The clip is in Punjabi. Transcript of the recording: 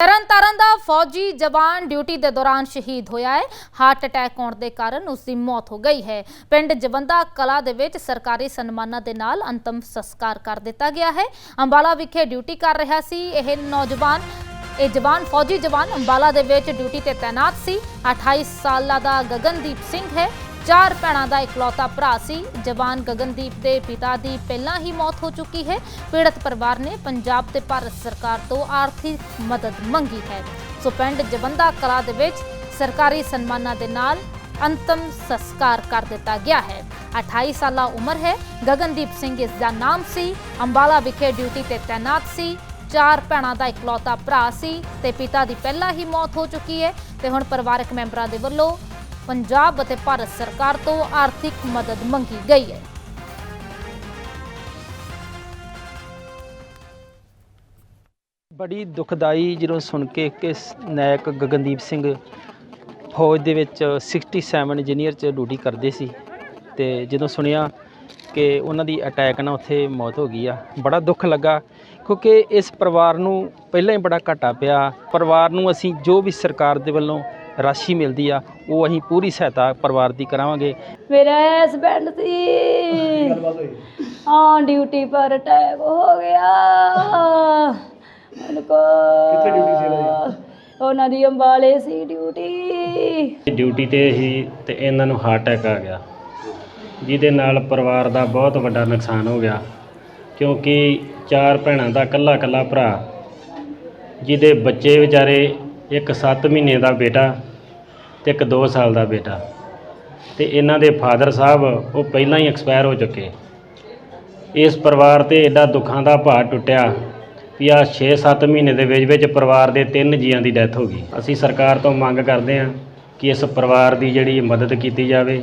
ਤਰਨਤਾਰਨ ਦਾ ਫੌਜੀ ਜਵਾਨ ਡਿਊਟੀ ਦੇ ਦੌਰਾਨ ਸ਼ਹੀਦ ਹੋਇਆ ਹੈ। ਹਾਰਟ ਅਟੈਕ ਆਉਣ ਦੇ ਕਾਰਨ ਉਸ ਦੀ ਮੌਤ ਹੋ ਗਈ ਹੈ। ਪਿੰਡ ਜਵੰਦਾ ਕਲਾ ਦੇ ਵਿੱਚ ਸਰਕਾਰੀ ਸਨਮਾਨਾਂ ਦੇ ਨਾਲ ਅੰਤਮ ਸੰਸਕਾਰ ਕਰ ਦਿੱਤਾ ਗਿਆ ਹੈ। ਅੰਬਾਲਾ ਵਿਖੇ ਡਿਊਟੀ ਕਰ ਰਿਹਾ ਸੀ। ਇਹ ਨੌਜਵਾਨ, ਇਹ ਜਵਾਨ, ਫੌਜੀ ਜਵਾਨ ਅੰਬਾਲਾ ਦੇ ਵਿੱਚ ਡਿਊਟੀ ਤੇ ਤਾਇਨਾਤ ਸੀ। 28 ਸਾਲਾਂ ਦਾ ਗਗਨਦੀਪ ਸਿੰਘ ਹੈ। ਚਾਰ ਭੈਣਾਂ ਦਾ ਇਕਲੌਤਾ ਭਰਾ ਸੀ। ਜਵਾਨ ਗਗਨਦੀਪ ਦੇ ਪਿਤਾ ਦੀ ਪਹਿਲਾਂ ਹੀ ਮੌਤ ਹੋ ਚੁੱਕੀ ਹੈ। ਪੀੜਤ ਪਰਿਵਾਰ ਨੇ ਪੰਜਾਬ ਤੇ ਭਾਰਤ ਸਰਕਾਰ ਤੋਂ ਆਰਥਿਕ ਮਦਦ ਮੰਗੀ ਹੈ। ਸੋ ਪਿੰਡ ਜਵੰਦਾ ਕਲਾ ਦੇ ਵਿੱਚ ਸਰਕਾਰੀ ਸਨਮਾਨਾਂ ਦੇ ਨਾਲ ਅੰਤਮ ਸੰਸਕਾਰ ਕਰ ਦਿੱਤਾ ਗਿਆ ਹੈ। 28 ਸਾਲਾ ਉਮਰ ਹੈ। ਗਗਨਦੀਪ ਸਿੰਘ ਇਸ ਦਾ ਨਾਮ ਸੀ। ਅੰਬਾਲਾ ਵਿਖੇ ਡਿਊਟੀ ਤੇ ਤਾਇਨਾਤ ਸੀ। ਚਾਰ ਭੈਣਾਂ ਦਾ ਇਕਲੌਤਾ ਭਰਾ ਸੀ ਤੇ ਪਿਤਾ ਦੀ ਪਹਿਲਾਂ ਹੀ ਮੌਤ ਹੋ ਚੁੱਕੀ ਹੈ। ਤੇ ਹੁਣ ਪਰਿਵਾਰਕ ਮੈਂਬਰਾਂ ਦੇ ਵੱਲੋਂ ਪੰਜਾਬ ਅਤੇ ਭਾਰਤ ਸਰਕਾਰ ਤੋਂ ਆਰਥਿਕ ਮਦਦ ਮੰਗੀ ਗਈ ਹੈ। ਬੜੀ ਦੁਖਦਾਈ ਜਦੋਂ ਸੁਣ ਕੇ ਕਿ ਨਾਇਕ ਗਗਨਦੀਪ ਸਿੰਘ ਫੌਜ ਦੇ ਵਿੱਚ 67 ਇੰਜੀਨੀਅਰ ਚ ਡਿਊਟੀ ਕਰਦੇ ਸੀ ਤੇ ਜਦੋਂ ਸੁਣਿਆ ਕਿ ਉਹਨਾਂ ਦੀ ਅਟੈਕ ਨਾਲ ਉੱਥੇ ਮੌਤ ਹੋ ਗਈ ਆ, ਬੜਾ ਦੁੱਖ ਲੱਗਾ ਕਿਉਂਕਿ ਇਸ ਪਰਿਵਾਰ ਨੂੰ ਪਹਿਲਾਂ ਹੀ ਬੜਾ ਘਾਟਾ ਪਿਆ। ਪਰਿਵਾਰ ਨੂੰ ਅਸੀਂ ਜੋ ਵੀ ਸਰਕਾਰ ਦੇ ਵੱਲੋਂ ਰਾਸ਼ੀ ਮਿਲਦੀ ਆ ਉਹ ਅਸੀਂ ਪੂਰੀ ਸਹਾਇਤਾ ਪਰਿਵਾਰ ਦੀ ਕਰਾਵਾਂਗੇ। ਮੇਰਾ ਹਸਬੈਂਡ ਸੀ। ਹਾਂ ਡਿਊਟੀ ਪਰ ਅਟੈਕ ਹੋ ਗਿਆ। ਉਹਨਾਂ ਕੋ ਕਿੱਥੇ ਡਿਊਟੀ ਸੀ ਉਹਨਾਂ ਦੀ ਅੰਬਾਲੇ ਸੀ ਡਿਊਟੀ ਡਿਊਟੀ ਤੇ ਹੀ ਤੇ ਇਹਨਾਂ ਨੂੰ ਹਾਰਟ ਅਟੈਕ ਆ ਗਿਆ। ਜਿਹਦੇ ਨਾਲ ਪਰਿਵਾਰ ਦਾ ਬਹੁਤ ਵੱਡਾ ਨੁਕਸਾਨ ਹੋ ਗਿਆ। ਕਿਉਂਕਿ ਚਾਰ ਭੈਣਾਂ ਦਾ ਇਕੱਲਾ ਇਕੱਲਾ ਭਰਾ ਜਿਹਦੇ ਬੱਚੇ ਵਿਚਾਰੇ ਇੱਕ 7 ਮਹੀਨੇ ਦਾ ਬੇਟਾ ਤੇ ਇੱਕ 2 ਸਾਲ ਦਾ ਬੇਟਾ। ਤੇ ਇਹਨਾਂ ਦੇ ਫਾਦਰ ਸਾਹਿਬ ਉਹ ਪਹਿਲਾਂ ਹੀ ਐਕਸਪਾਇਰ ਹੋ ਚੁੱਕੇ। ਇਸ ਪਰਿਵਾਰ ਤੇ ਐਡਾ ਦੁੱਖਾਂ ਦਾ ਭਾਰ ਟੁੱਟਿਆ ਵੀ ਆ 6-7 ਮਹੀਨੇ ਦੇ ਵਿੱਚ ਵਿੱਚ ਪਰਿਵਾਰ ਦੇ ਤਿੰਨ ਜੀਆਂ ਦੀ ਡੈਥ ਹੋ ਗਈ। ਅਸੀਂ ਸਰਕਾਰ ਤੋਂ ਮੰਗ ਕਰਦੇ ਹਾਂ ਕਿ ਇਸ ਪਰਿਵਾਰ ਦੀ ਜਿਹੜੀ ਮਦਦ ਕੀਤੀ ਜਾਵੇ।